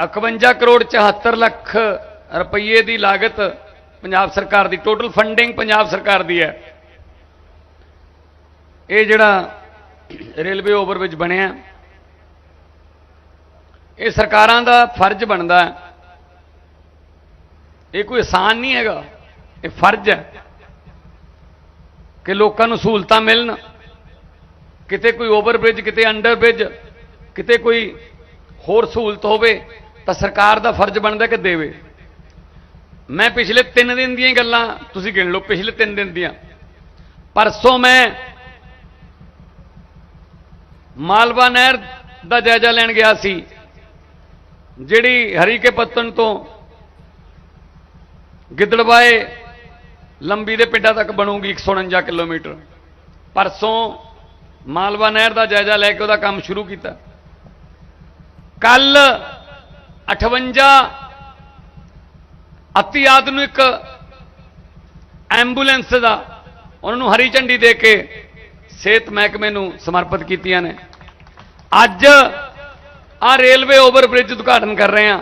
51 ਕਰੋੜ 74 ਲੱਖ ਰੁਪਏ ਦੀ ਲਾਗਤ ਪੰਜਾਬ ਸਰਕਾਰ ਦੀ ਟੋਟਲ ਫੰਡਿੰਗ ਪੰਜਾਬ ਸਰਕਾਰ ਦੀ ਹੈ। ਇਹ ਜਿਹੜਾ ਰੇਲਵੇ ਓਵਰਬ੍ਰਿਜ ਬਣਿਆ, ਇਹ ਸਰਕਾਰਾਂ ਦਾ ਫਰਜ਼ ਬਣਦਾ ਹੈ। ਇਹ ਕੋਈ ਆਸਾਨ ਨਹੀਂ ਹੈਗਾ, ਇਹ ਫਰਜ਼ ਹੈ ਕਿ ਲੋਕਾਂ ਨੂੰ ਸਹੂਲਤਾਂ ਮਿਲਣ। ਕਿਤੇ ਕੋਈ ਓਵਰਬ੍ਰਿਜ, ਕਿਤੇ ਅੰਡਰਬ੍ਰਿਜ, ਕਿਤੇ ਕੋਈ ਹੋਰ ਸਹੂਲਤ ਹੋਵੇ ਤਾਂ ਸਰਕਾਰ ਦਾ ਫਰਜ਼ ਬਣਦਾ ਕਿ ਦੇਵੇ। ਮੈਂ ਪਿਛਲੇ 3 ਦਿਨ ਦੀਆਂ ਗੱਲਾਂ ਤੁਸੀਂ ਗਿਣ ਲਓ, ਪਿਛਲੇ 3 ਦਿਨ ਦੀਆਂ। ਪਰਸੋਂ ਮੈਂ ਮਾਲਵਾ ਨਹਿਰ ਦਾ ਜਾਇਜ਼ਾ ਲੈਣ ਗਿਆ ਸੀ, ਜਿਹੜੀ ਹਰੀਕੇ ਪੱਤਨ ਤੋਂ ਗਿੱਦੜਵਾਏ ਲੰਬੀ ਦੇ ਪਿੰਡਾਂ ਤੱਕ ਬਣੂਗੀ 149 ਕਿਲੋਮੀਟਰ। ਪਰਸੋਂ ਮਾਲਵਾ ਨਹਿਰ ਦਾ ਜਾਇਜ਼ਾ ਲੈ ਕੇ ਉਹਦਾ ਕੰਮ ਸ਼ੁਰੂ ਕੀਤਾ। ਕੱਲ 58 ਅਤੀ ਆਧੁਨਿਕ ਐਂਬੂਲੈਂਸ ਦਾ, ਉਹਨਾਂ ਨੂੰ ਹਰੀ ਝੰਡੀ ਦੇ ਕੇ ਸਿਹਤ ਮਹਿਕਮੇ ਨੂੰ ਸਮਰਪਿਤ ਕੀਤੀਆਂ ਨੇ। ਅੱਜ ਆ ਰੇਲਵੇ ਓਵਰਬ੍ਰਿਜ ਉਦਘਾਟਨ ਕਰ ਰਹੇ ਹਾਂ।